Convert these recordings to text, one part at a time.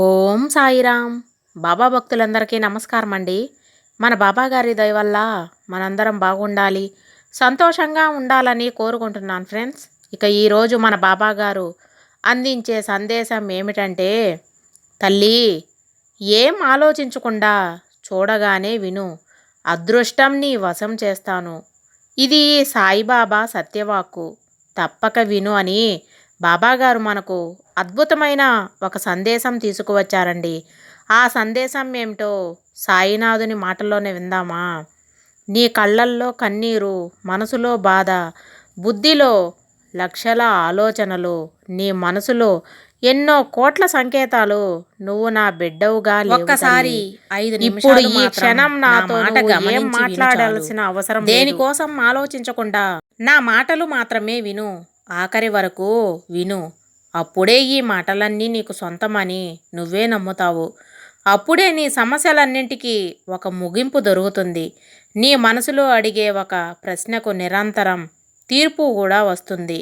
ఓం సాయిరామ్. బాబా భక్తులందరికీ నమస్కారం అండి మన బాబా గారి దయ వల్ల మనందరం బాగుండాలి సంతోషంగా ఉండాలని కోరుకుంటున్నాను ఫ్రెండ్స్. ఇక ఈరోజు మన బాబా గారు అందించే సందేశం ఏమిటంటే తల్లి ఏం ఆలోచించకుండా చూడగానే విను. అదృష్టం నీ వశం చేస్తాను. ఇది సాయిబాబా సత్యవాక్కు. తప్పక విను అని బాబాగారు మనకు అద్భుతమైన ఒక సందేశం తీసుకువచ్చారండి. ఆ సందేశం ఏమిటో సాయినాథుని మాటల్లోనే విందామా? నీ కళ్ళల్లో కన్నీరు మనసులో బాధ బుద్ధిలో లక్షల ఆలోచనలు నీ మనసులో ఎన్నో కోట్ల సంకేతాలు నువ్వు నా బిడ్డవుగా ఒక్కసారి ఐదు ఇప్పుడు ఈ క్షణం నాతో ఏం మాట్లాడాల్సిన అవసరం దేనికోసం ఆలోచించకుండా నా మాటలు మాత్రమే విను. ఆఖరి వరకు విను. అప్పుడే ఈ మాటలన్నీ నీకు సొంతమని నువ్వే నమ్ముతావు. అప్పుడే నీ సమస్యలన్నింటికీ ఒక ముగింపు దొరుకుతుంది. నీ మనసులో అడిగే ఒక ప్రశ్నకు నిరంతరం తీర్పు కూడా వస్తుంది.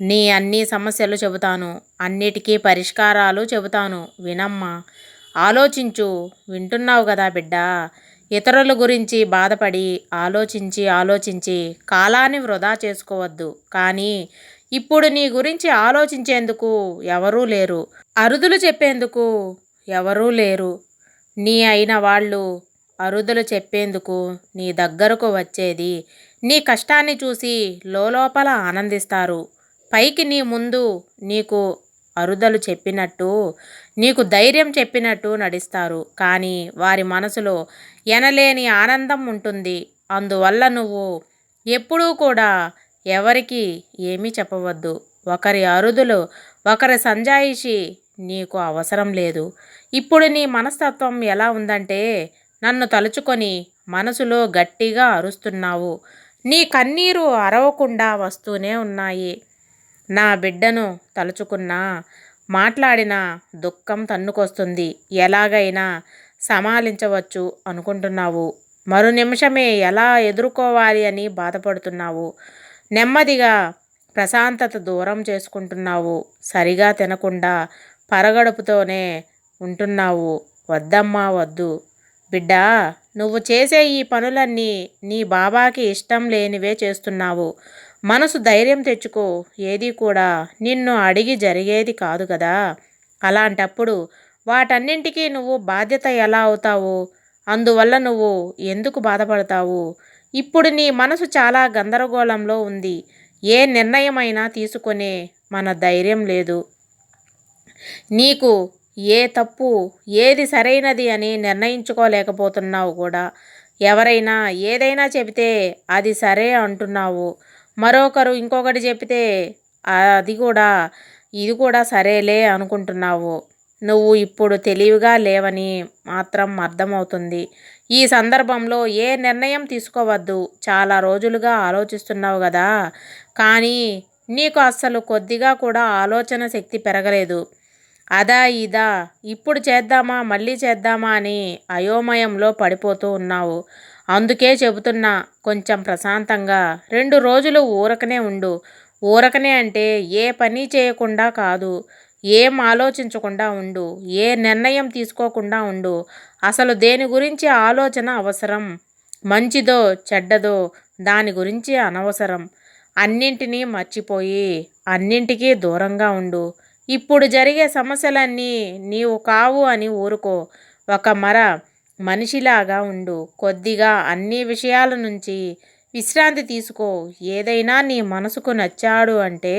నీ అన్ని సమస్యలు చెబుతాను అన్నిటికీ పరిష్కారాలు చెబుతాను వినమ్మా. ఆలోచించు వింటున్నావు కదా బిడ్డ. ఇతరుల గురించి బాధపడి ఆలోచించి ఆలోచించి కాలాన్ని వృధా చేసుకోవద్దు. కానీ ఇప్పుడు నీ గురించి ఆలోచించేందుకు ఎవరూ లేరు. అరుదులు చెప్పేందుకు ఎవరూ లేరు. నీ అయిన వాళ్ళు అరుదులు చెప్పేందుకు నీ దగ్గరకు వచ్చేది. నీ కష్టాన్ని చూసి లోపల ఆనందిస్తారు. పైకి నీ ముందు నీకు అరుదలు చెప్పినట్టు నీకు ధైర్యం చెప్పినట్టు నడిస్తారు. కానీ వారి మనసులో ఎనలేని ఆనందం ఉంటుంది. అందువల్ల నువ్వు ఎప్పుడూ కూడా ఎవరికి ఏమీ చెప్పవద్దు. ఒకరి అరుదులు ఒకరి సంజాయిషి నీకు అవసరం లేదు. ఇప్పుడు నీ మనస్తత్వం ఎలా ఉందంటే నన్ను తలుచుకొని మనసులో గట్టిగా అరుస్తున్నావు. నీ కన్నీరు అరవకుండా వస్తూనే ఉన్నాయి. నా బిడ్డను తలుచుకున్నా మాట్లాడిన దుఃఖం తన్నుకొస్తుంది. ఎలాగైనా సమాలించవచ్చు అనుకుంటున్నావు. మరు నిమిషమే ఎలా ఎదుర్కోవాలి అని బాధపడుతున్నావు. నెమ్మదిగా ప్రశాంతత దూరం చేసుకుంటున్నావు. సరిగా తినకుండా పరగడుపుతోనే ఉంటున్నావు. వద్దమ్మా వద్దు. బిడ్డా నువ్వు చేసే ఈ పనులన్నీ నీ బాబాకి ఇష్టం లేనివే చేస్తున్నావు. మనసు ధైర్యం తెచ్చుకో. ఏది కూడా నిన్ను అడిగి జరిగేది కాదు కదా. అలాంటప్పుడు వాటన్నింటికీ నువ్వు బాధ్యత ఎలా అవుతావు? అందువల్ల నువ్వు ఎందుకు బాధపడతావు? ఇప్పుడు నీ మనసు చాలా గందరగోళంలో ఉంది. ఏ నిర్ణయమైనా తీసుకునే మన ధైర్యం లేదు. నీకు ఏ తప్పు ఏది సరైనది అని నిర్ణయించుకోలేకపోతున్నావు కూడా. ఎవరైనా ఏదైనా చెబితే అది సరే అంటున్నావు. మరొకరు ఇంకొకటి చెబితే అది కూడా ఇది కూడా సరేలే అనుకుంటున్నావు. నువ్వు ఇప్పుడు తెలివిగా లేవని మాత్రం అర్థమవుతుంది. ఈ సందర్భంలో ఏ నిర్ణయం తీసుకోవద్దు? చాలా రోజులుగా ఆలోచిస్తున్నావు కదా కానీ నీకు అస్సలు కొద్దిగా కూడా ఆలోచన శక్తి పెరగలేదు. అదా ఇదా ఇప్పుడు చేద్దామా మళ్ళీ చేద్దామా అని అయోమయంలో పడిపోతూ ఉన్నావు. అందుకే చెబుతున్నా కొంచెం ప్రశాంతంగా. రెండు రోజులు ఊరకనే ఉండు. ఊరకనే అంటే ఏ పని చేయకుండా కాదు. ఏం ఆలోచించకుండా ఉండు ఏ నిర్ణయం తీసుకోకుండా ఉండు. అసలు దేని గురించి ఆలోచన అవసరం? మంచిదో చెడ్డదో దాని గురించి అనవసరం. అన్నింటినీ మర్చిపోయి అన్నింటికీ దూరంగా ఉండు. ఇప్పుడు జరిగే సమస్యలన్నీ నీవు కావు అని ఊరుకో. ఒక మర మనిషిలాగా ఉండు. కొద్దిగా అన్ని విషయాల నుంచి విశ్రాంతి తీసుకో. ఏదైనా నీ మనసుకు నచ్చాడు అంటే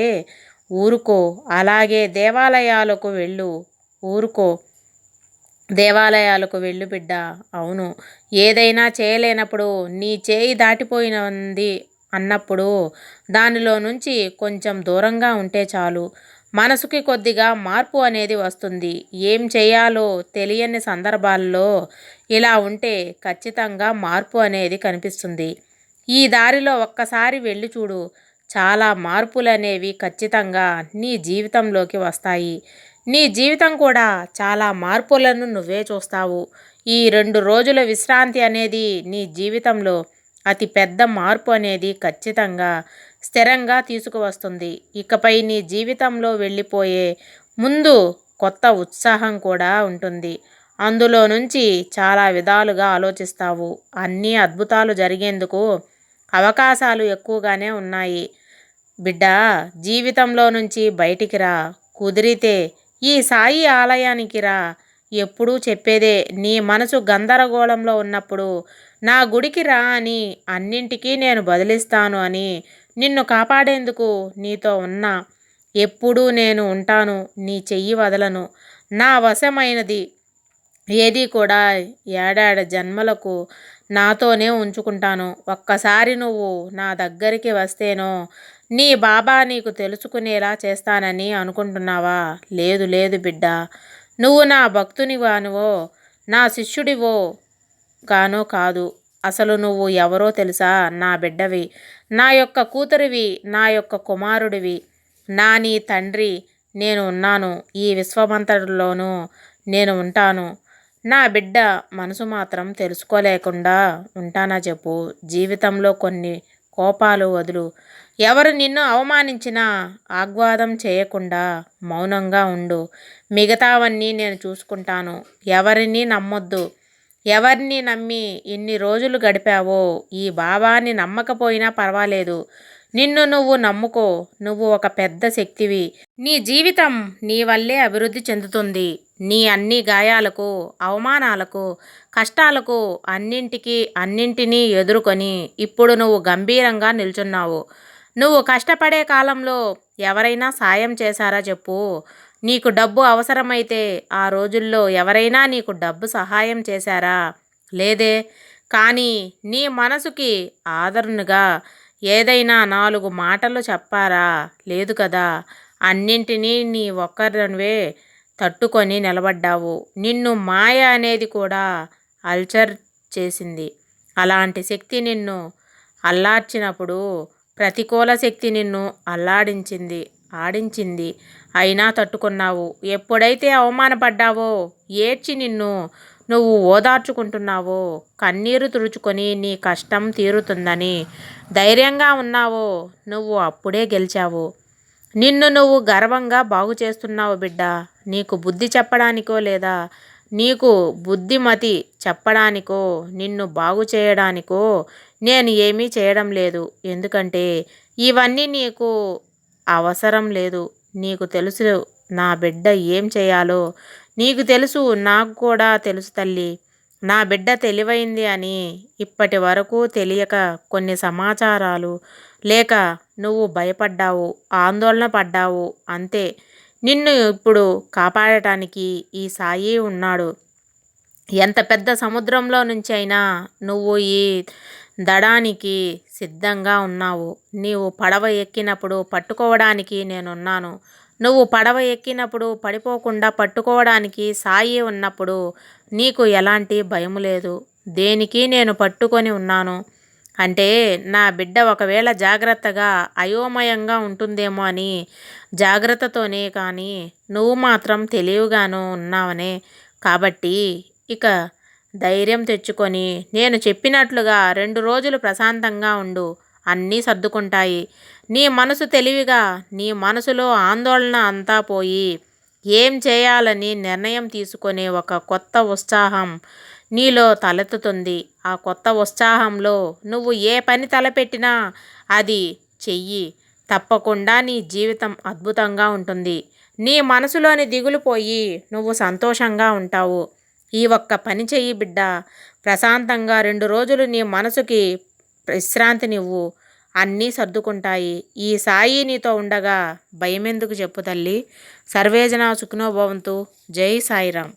ఊరుకో అలాగే దేవాలయాలకు వెళ్ళు. ఊరుకో దేవాలయాలకు వెళ్ళు బిడ్డ. అవును. ఏదైనా చేయలేనప్పుడు నీ చేయి దాటిపోయినంది అన్నప్పుడు దానిలో నుంచి కొంచెం దూరంగా ఉంటే చాలు. మనసుకి కొద్దిగా మార్పు అనేది వస్తుంది. ఏం చేయాలో తెలియని సందర్భాల్లో ఇలా ఉంటే ఖచ్చితంగా మార్పు అనేది కనిపిస్తుంది. ఈ దారిలో ఒక్కసారి వెళ్ళి చూడు. చాలా మార్పులు అనేవి ఖచ్చితంగా నీ జీవితంలోకి వస్తాయి. నీ జీవితం కూడా చాలా మార్పులను నువ్వే చూస్తావు. ఈ రెండు రోజుల విశ్రాంతి అనేది నీ జీవితంలో అతి పెద్ద మార్పు అనేది ఖచ్చితంగా స్థిరంగా తీసుకువస్తుంది. ఇకపై నీ జీవితంలో వెళ్ళిపోయే ముందు కొత్త ఉత్సాహం కూడా ఉంటుంది. అందులో నుంచి చాలా విధాలుగా ఆలోచిస్తావు. అన్నీ అద్భుతాలు జరిగేందుకు అవకాశాలు ఎక్కువగానే ఉన్నాయి. బిడ్డ జీవితంలో నుంచి బయటికి రా. కుదిరితే ఈ సాయి ఆలయానికి రా. ఎప్పుడూ చెప్పేదే నీ మనసు గందరగోళంలో ఉన్నప్పుడు నా గుడికి రా అని అన్నింటికీ నేను బదిలిస్తాను అని నిన్ను కాపాడేందుకు నీతో ఉన్నా. ఎప్పుడూ నేను ఉంటాను నీ చెయ్యి వదలను. నా వశమైనది ఏది కూడా ఏడాడ జన్మలకు నాతోనే ఉంచుకుంటాను. ఒక్కసారి నువ్వు నా దగ్గరికి వస్తేనో నీ బాబా నీకు తెలుసుకునేలా చేస్తానని అనుకుంటున్నావా? లేదు లేదు బిడ్డ. నువ్వు నా భక్తుని గానువో నా శిష్యుడివో గానో కాదు. అసలు నువ్వు ఎవరో తెలుసా? నా బిడ్డవి. నా యొక్క కూతురివి నా యొక్క కుమారుడివి. నా నీ తండ్రి నేను ఉన్నాను. ఈ విశ్వమంతటిలోనూ నేను ఉంటాను. నా బిడ్డ మనసు మాత్రం తెలుసుకోలేకుండా ఉంటానా చెప్పు. జీవితంలో కొన్ని కోపాలు వదులు. ఎవరు నిన్ను అవమానించినా ఆగ్వాదం చేయకుండా మౌనంగా ఉండు. మిగతావన్నీ నేను చూసుకుంటాను. ఎవరిని నమ్మొద్దు. ఎవరిని నమ్మి ఇన్ని రోజులు గడిపావో ఈ బాబాని నమ్మకపోయినా పర్వాలేదు. నిన్ను నువ్వు నమ్ముకో. నువ్వు ఒక పెద్ద శక్తివి. నీ జీవితం నీ వల్లే అభివృద్ధి చెందుతుంది. నీ అన్ని గాయాలకు అవమానాలకు కష్టాలకు అన్నింటికి అన్నింటినీ ఎదుర్కొని ఇప్పుడు నువ్వు గంభీరంగా నిల్చున్నావు. నువ్వు కష్టపడే కాలంలో ఎవరైనా సాయం చేశారా చెప్పు. నీకు డబ్బు అవసరమైతే ఆ రోజుల్లో ఎవరైనా నీకు డబ్బు సహాయం చేశారా? లేదే. కానీ నీ మనసుకి ఆదరణగా ఏదైనా నాలుగు మాటలు చెప్పారా? లేదు కదా. అన్నింటినీ నీ ఒక్కరివే తట్టుకొని నిలబడ్డావు. నిన్ను మాయ అనేది కూడా అల్చర్ చేసింది. అలాంటి శక్తి నిన్ను అల్లార్చినప్పుడు ప్రతికూల శక్తి నిన్ను అల్లాడించింది ఆడించింది. అయినా తట్టుకున్నావు. ఎప్పుడైతే అవమానపడ్డావో ఏడ్చి నిన్ను నువ్వు ఓదార్చుకుంటున్నావో కన్నీరు తుడుచుకొని నీ కష్టం తీరుతుందని ధైర్యంగా ఉన్నావో నువ్వు అప్పుడే గెలిచావు. నిన్ను నువ్వు గర్వంగా బాగు చేస్తున్నావు బిడ్డ. నీకు బుద్ధి చెప్పడానికో లేదా? నీకు బుద్ధిమతి చెప్పడానికో నిన్ను బాగు చేయడానికో నేను ఏమీ చేయడం లేదు. ఎందుకంటే ఇవన్నీ నీకు అవసరం లేదు. నీకు తెలుసు నా బిడ్డ ఏం చేయాలో. నీకు తెలుసు నాకు కూడా తెలుసు తల్లి. నా బిడ్డ తెలివైంది అని ఇప్పటి వరకు తెలియక కొన్ని సమాచారాలు లేక నువ్వు భయపడ్డావు ఆందోళన పడ్డావు అంతే. నిన్ను ఇప్పుడు కాపాడటానికి ఈ సాయి ఉన్నాడు. ఎంత పెద్ద సముద్రంలో నుంచి అయినా నువ్వు ఈ దడానికి సిద్ధంగా ఉన్నావు. నీవు పడవ ఎక్కినప్పుడు పట్టుకోవడానికి నేనున్నాను. నువ్వు పడవ ఎక్కినప్పుడు పడిపోకుండా పట్టుకోవడానికి సాయి ఉన్నప్పుడు నీకు ఎలాంటి భయం లేదు. దేనికి నేను పట్టుకొని ఉన్నాను? అంటే నా బిడ్డ ఒకవేళ జాగ్రత్తగా అయోమయంగా ఉంటుందేమో అని జాగ్రత్తతోనే కానీ నువ్వు మాత్రం తెలివిగాను ఉన్నావనే. కాబట్టి ఇక ధైర్యం తెచ్చుకొని నేను చెప్పినట్లుగా రెండు రోజులు ప్రశాంతంగా ఉండు. అన్నీ సర్దుకుంటాయి. నీ మనసు తెలివిగా నీ మనసులో ఆందోళన అంతా పోయి ఏం చేయాలని నిర్ణయం తీసుకునే ఒక కొత్త ఉత్సాహం నీలో తలెత్తుతుంది. ఆ కొత్త ఉత్సాహంలో నువ్వు ఏ పని తలపెట్టినా అది చెయ్యి. తప్పకుండా నీ జీవితం అద్భుతంగా ఉంటుంది. నీ మనసులోని దిగులు పోయి నువ్వు సంతోషంగా ఉంటావు. ఈ ఒక్క పని చెయ్యి బిడ్డ. ప్రశాంతంగా రెండు రోజులు నీ మనసుకి విశ్రాంతి నువ్వు. అన్నీ సర్దుకుంటాయి. ఈ సాయి నీతో ఉండగా భయమెందుకు చెప్పు తల్లి? సర్వేజన సుఖనోభవంతు. జై సాయిరామ్.